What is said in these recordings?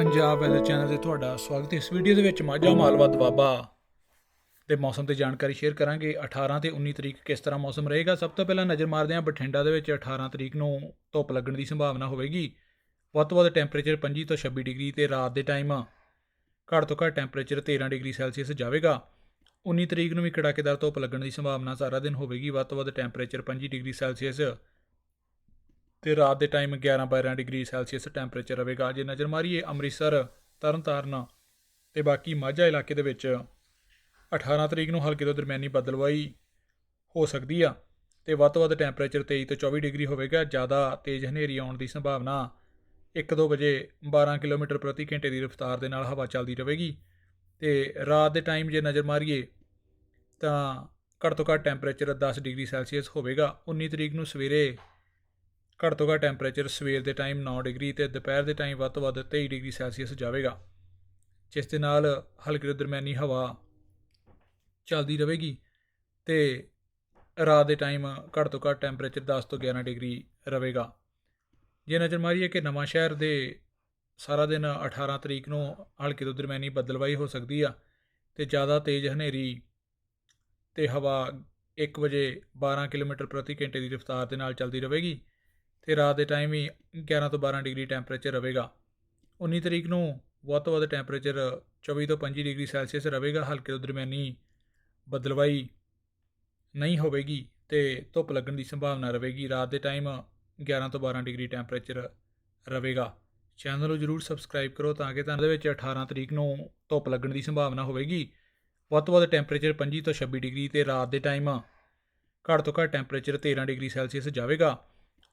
Punjab weather channel ਤੇ ਤੁਹਾਡਾ ਸਵਾਗਤ ਹੈ। ਇਸ ਵੀਡੀਓ ਦੇ ਵਿੱਚ ਮਾਝਾ ਮਾਲਵਾ ਦੁਆਬਾ ਦੇ ਮੌਸਮ ਤੇ ਜਾਣਕਾਰੀ ਸ਼ੇਅਰ ਕਰਾਂਗੇ। 18 ਤੇ 19 ਤਰੀਕ ਕਿਸ ਤਰ੍ਹਾਂ ਮੌਸਮ ਰਹੇਗਾ? ਸਭ ਤੋਂ ਪਹਿਲਾਂ ਨਜ਼ਰ ਮਾਰਦੇ ਹਾਂ ਬਠਿੰਡਾ ਦੇ ਵਿੱਚ 18 ਤਰੀਕ ਨੂੰ ਧੁੱਪ ਲੱਗਣ ਦੀ ਸੰਭਾਵਨਾ ਹੋਵੇਗੀ। ਵੱਧ ਤੋਂ ਵੱਧ ਟੈਂਪਰੇਚਰ 25 ਤੋਂ 26 ਡਿਗਰੀ ਤੇ ਰਾਤ ਦੇ ਟਾਈਮ ਘੱਟ ਤੋਂ ਘੱਟ ਟੈਂਪਰੇਚਰ 13 ਡਿਗਰੀ ਸੈਲਸੀਅਸ ਜਾਵੇਗਾ। 19 ਤਰੀਕ ਨੂੰ ਵੀ ਕੜਾਕੇਦਾਰ ਧੁੱਪ ਲੱਗਣ ਦੀ ਸੰਭਾਵਨਾ ਸਾਰਾ ਦਿਨ ਹੋਵੇਗੀ। ਵੱਧ ਤੋਂ ਵੱਧ ਟੈਂਪਰੇਚਰ 25 ਡਿਗਰੀ ਸੈਲਸੀਅਸ ਤੇ ਰਾਤ ਦੇ ਟਾਈਮ 11 12 ਡਿਗਰੀ ਸੈਲਸੀਅਸ ਟੈਂਪਰੇਚਰ ਰਹੇਗਾ। ਜੇ ਨਜ਼ਰ ਮਾਰੀਏ ਅੰਮ੍ਰਿਤਸਰ, ਤਰਨਤਾਰਨ ਤੇ ਬਾਕੀ ਮਾਝਾ ਇਲਾਕੇ ਦੇ ਵਿੱਚ 18 ਤਰੀਕ ਨੂੰ ਹਲਕੇ ਤੋਂ ਦਰਮਿਆਨੀ ਬਦਲਵਾਈ ਹੋ ਸਕਦੀ ਆ ਤੇ ਵੱਧ ਤੋਂ ਵੱਧ ਟੈਂਪਰੇਚਰ 23 ਤੋਂ 24 ਡਿਗਰੀ ਹੋਵੇਗਾ। ਜ਼ਿਆਦਾ ਤੇਜ਼ ਹਨੇਰੀ ਆਉਣ ਦੀ ਸੰਭਾਵਨਾ 1-2 ਵਜੇ 12 ਕਿਲੋਮੀਟਰ ਪ੍ਰਤੀ ਘੰਟੇ ਦੀ ਰਫ਼ਤਾਰ ਦੇ ਨਾਲ ਹਵਾ ਚੱਲਦੀ ਰਹੇਗੀ। ਤੇ ਰਾਤ ਦੇ ਟਾਈਮ ਜੇ ਨਜ਼ਰ ਮਾਰੀਏ ਤਾਂ ਘੱਟ ਤੋਂ ਘੱਟ ਟੈਂਪਰੇਚਰ 10 ਡਿਗਰੀ ਸੈਲਸੀਅਸ ਹੋਵੇਗਾ। 19 ਤਰੀਕ ਨੂੰ ਸਵੇਰੇ ਘੱਟ ਤੋਂ ਘੱਟ ਟੈਂਪਰੇਚਰ ਸਵੇਰ ਦੇ ਟਾਈਮ 9 ਡਿਗਰੀ ਤੇ ਦੁਪਹਿਰ ਦੇ ਟਾਈਮ ਵੱਧ ਤੋਂ ਵੱਧ 23 ਡਿਗਰੀ ਸੈਲਸੀਅਸ ਜਾਵੇਗਾ। ਜਿਸ ਦੇ ਨਾਲ ਹਲਕੀ ਤੋਂ ਦਰਮਿਆਨੀ ਹਵਾ ਚੱਲਦੀ ਰਹੇਗੀ ਤੇ ਰਾਤ ਦੇ ਟਾਈਮ ਘੱਟ ਤੋਂ ਘੱਟ ਟੈਂਪਰੇਚਰ 10 ਤੋਂ 11 ਡਿਗਰੀ ਰਹੇਗਾ। ਜੇ ਨਜ਼ਰ ਮਾਰੀਏ ਕਿ ਨਵਾਂ ਸ਼ਹਿਰ ਦੇ ਸਾਰਾ ਦਿਨ 18 ਤਰੀਕ ਨੂੰ ਹਲਕੀ ਤੋਂ ਦਰਮਿਆਨੀ ਬੱਦਲਵਾਈ ਹੋ ਸਕਦੀ ਆ ਤੇ ਜ਼ਿਆਦਾ ਤੇਜ਼ ਹਨੇਰੀ ਤੇ ਹਵਾ 1 ਵਜੇ 12 ਕਿਲੋਮੀਟਰ ਪ੍ਰਤੀ ਘੰਟੇ ਦੀ ਰਫ਼ਤਾਰ ਦੇ ਨਾਲ ਚੱਲਦੀ ਰਹੇਗੀ ਤੇ ਰਾਤ ਦੇ ਟਾਈਮ ਹੀ 11 ਤੋਂ 12 ਡਿਗਰੀ ਟੈਂਪਰੇਚਰ ਰਹੇਗਾ। 19 ਤਰੀਕ ਨੂੰ ਵੱਧ ਤੋਂ ਵੱਧ ਟੈਂਪਰੇਚਰ 24 ਤੋਂ 25 ਡਿਗਰੀ ਸੈਲਸੀਅਸ ਰਹੇਗਾ। ਹਲਕੇ ਤੋਂ ਦਰਮਿਆਨੀ ਬਦਲਵਾਈ ਨਹੀਂ ਹੋਵੇਗੀ ਤੇ ਧੁੱਪ ਲੱਗਣ ਦੀ ਸੰਭਾਵਨਾ ਰਹੇਗੀ। ਰਾਤ ਦੇ ਟਾਈਮ 11 ਤੋਂ 12 ਡਿਗਰੀ ਟੈਂਪਰੇਚਰ ਰਹੇਗਾ। ਚੈਨਲ ਨੂੰ ਜਰੂਰ ਸਬਸਕ੍ਰਾਈਬ ਕਰੋ ਤਾਂ ਕਿ ਤੁਹਾਨੂੰ ਦੇ ਵਿੱਚ 18 ਤਰੀਕ ਨੂੰ ਧੁੱਪ ਲੱਗਣ ਦੀ ਸੰਭਾਵਨਾ ਹੋਵੇਗੀ। ਵੱਧ ਤੋਂ ਵੱਧ ਟੈਂਪਰੇਚਰ 25 ਤੋਂ 26 ਡਿਗਰੀ ਤੇ ਰਾਤ ਦੇ ਟਾਈਮ ਘੱਟ ਤੋਂ ਘੱਟ ਟੈਂਪਰੇਚਰ 13 ਡਿਗਰੀ ਸੈਲਸੀਅਸ ਜਾਵੇਗਾ।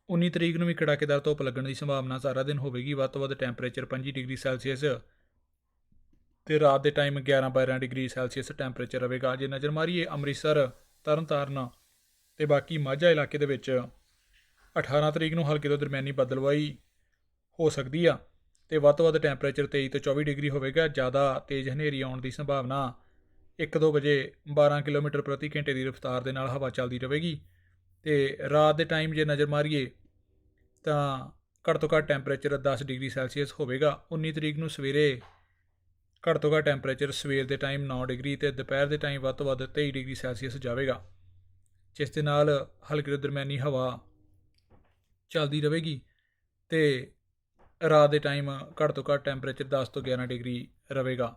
19 ਤਰੀਕ ਨੂੰ ਵੀ ਕੜਾਕੇਦਾਰ ਧੁੱਪ ਲੱਗਣ ਦੀ ਸੰਭਾਵਨਾ ਸਾਰਾ ਦਿਨ ਹੋਵੇਗੀ, ਵੱਧ ਤੋਂ ਵੱਧ ਟੈਂਪਰੇਚਰ 25 ਡਿਗਰੀ ਸੈਲਸੀਅਸ ਤੇ ਰਾਤ ਦੇ ਟਾਈਮ 11 12 ਡਿਗਰੀ ਸੈਲਸੀਅਸ ਟੈਂਪਰੇਚਰ ਰਹੇਗਾ। ਜੇ ਨਜ਼ਰ ਮਾਰੀਏ ਅੰਮ੍ਰਿਤਸਰ, ਤਰਨਤਾਰਨ ਤੇ ਬਾਕੀ ਮਾਝਾ ਇਲਾਕੇ ਦੇ ਵਿੱਚ 18 ਤਰੀਕ ਨੂੰ ਹਲਕੇ ਤੋਂ ਦਰਮਿਆਨੀ ਬਦਲਵਾਈ ਹੋ ਸਕਦੀ ਆ ਤੇ ਵੱਧ ਤੋਂ ਵੱਧ ਟੈਂਪਰੇਚਰ 23 ਤੋਂ 24 ਡਿਗਰੀ ਹੋਵੇਗਾ। ਜ਼ਿਆਦਾ ਤੇਜ਼ ਹਨੇਰੀ ਆਉਣ ਦੀ ਸੰਭਾਵਨਾ 1-2 ਵਜੇ 12 ਕਿਲੋਮੀਟਰ ਪ੍ਰਤੀ ਘੰਟੇ ਦੀ ਰਫ਼ਤਾਰ ਦੇ ਨਾਲ ਹਵਾ ਚੱਲਦੀ ਰਹੇਗੀ। ਤੇ ਰਾਤ ਦੇ ਟਾਈਮ ਜੇ ਨਜ਼ਰ ਮਾਰੀਏ, ਤਾਂ ਘੱਟ ਤੋਂ ਘੱਟ ਟੈਂਪਰੇਚਰ 10 ਡਿਗਰੀ ਸੈਲਸੀਅਸ ਹੋਵੇਗਾ। 19 ਤਰੀਕ ਨੂੰ ਸਵੇਰੇ ਘੱਟ ਤੋਂ ਘੱਟ ਟੈਂਪਰੇਚਰ ਸਵੇਰ ਦੇ ਟਾਈਮ 9 ਡਿਗਰੀ ਤੇ ਦੁਪਹਿਰ ਦੇ ਟਾਈਮ ਵੱਧ ਤੋਂ ਵੱਧ 23 ਡਿਗਰੀ ਸੈਲਸੀਅਸ ਜਾਵੇਗਾ। ਜਿਸ ਦੇ ਨਾਲ ਹਲਕੀ ਤੋਂ ਦਰਮਿਆਨੀ ਹਵਾ ਚੱਲਦੀ ਰਹੇਗੀ ਤੇ ਰਾਤ ਦੇ ਟਾਈਮ ਘੱਟ ਤੋਂ ਘੱਟ ਟੈਂਪਰੇਚਰ 10 ਤੋਂ 11 ਡਿਗਰੀ ਰਹੇਗਾ।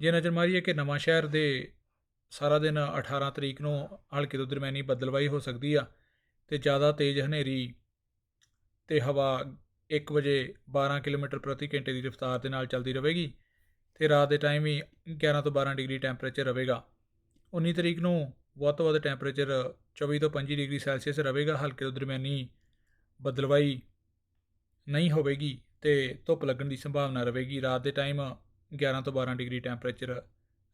ਜੇ ਨਜ਼ਰ ਮਾਰੀਏ ਕਿ ਨਵਾਂ ਸ਼ਹਿਰ ਦੇ ਸਾਰਾ ਦਿਨ 18 ਤਰੀਕ ਨੂੰ ਹਲਕੀ ਤੋਂ ਦਰਮਿਆਨੀ ਬੱਦਲਵਾਈ ਹੋ ਸਕਦੀ ਆ ਤੇ ਜ਼ਿਆਦਾ ਤੇਜ਼ ਹਨੇਰੀ ਤੇ ਹਵਾ 1 ਵਜੇ 12 ਕਿਲੋਮੀਟਰ ਪ੍ਰਤੀ ਘੰਟੇ ਦੀ ਰਫ਼ਤਾਰ ਦੇ ਨਾਲ ਚੱਲਦੀ ਰਹੇਗੀ ਤੇ ਰਾਤ ਦੇ ਟਾਈਮ ਹੀ 11 ਤੋਂ 12 ਡਿਗਰੀ ਟੈਂਪਰੇਚਰ ਰਹੇਗਾ। 19 ਤਰੀਕ ਨੂੰ ਵੱਧ ਤੋਂ ਵੱਧ ਟੈਂਪਰੇਚਰ 24 ਤੋਂ 25 ਡਿਗਰੀ ਸੈਲਸੀਅਸ ਰਹੇਗਾ, ਹਲਕੇ ਤੋਂ ਦਰਮਿਆਨੀ ਬਦਲਵਾਈ ਨਹੀਂ ਹੋਵੇਗੀ ਤੇ ਧੁੱਪ ਲੱਗਣ ਦੀ ਸੰਭਾਵਨਾ ਰਹੇਗੀ। ਰਾਤ ਦੇ ਟਾਈਮ 11 ਤੋਂ 12 ਡਿਗਰੀ ਟੈਂਪਰੇਚਰ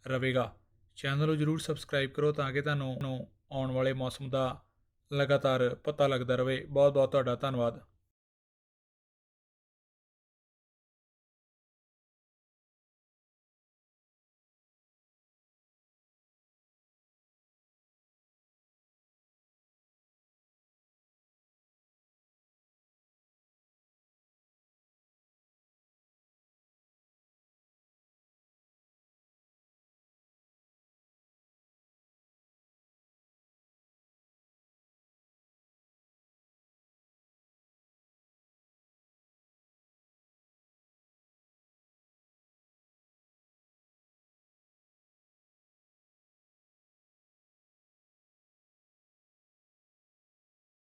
ਰਹੇਗਾ। ਚੈਨਲ ਨੂੰ ਜਰੂਰ ਸਬਸਕ੍ਰਾਈਬ ਕਰੋ ਤਾਂ ਕਿ ਤੁਹਾਨੂੰ ਆਉਣ ਵਾਲੇ ਮੌਸਮ ਦਾ ਲਗਾਤਾਰ ਪਤਾ ਲੱਗਦਾ ਰਹੇ। ਬਹੁਤ ਬਹੁਤ ਤੁਹਾਡਾ ਧੰਨਵਾਦ।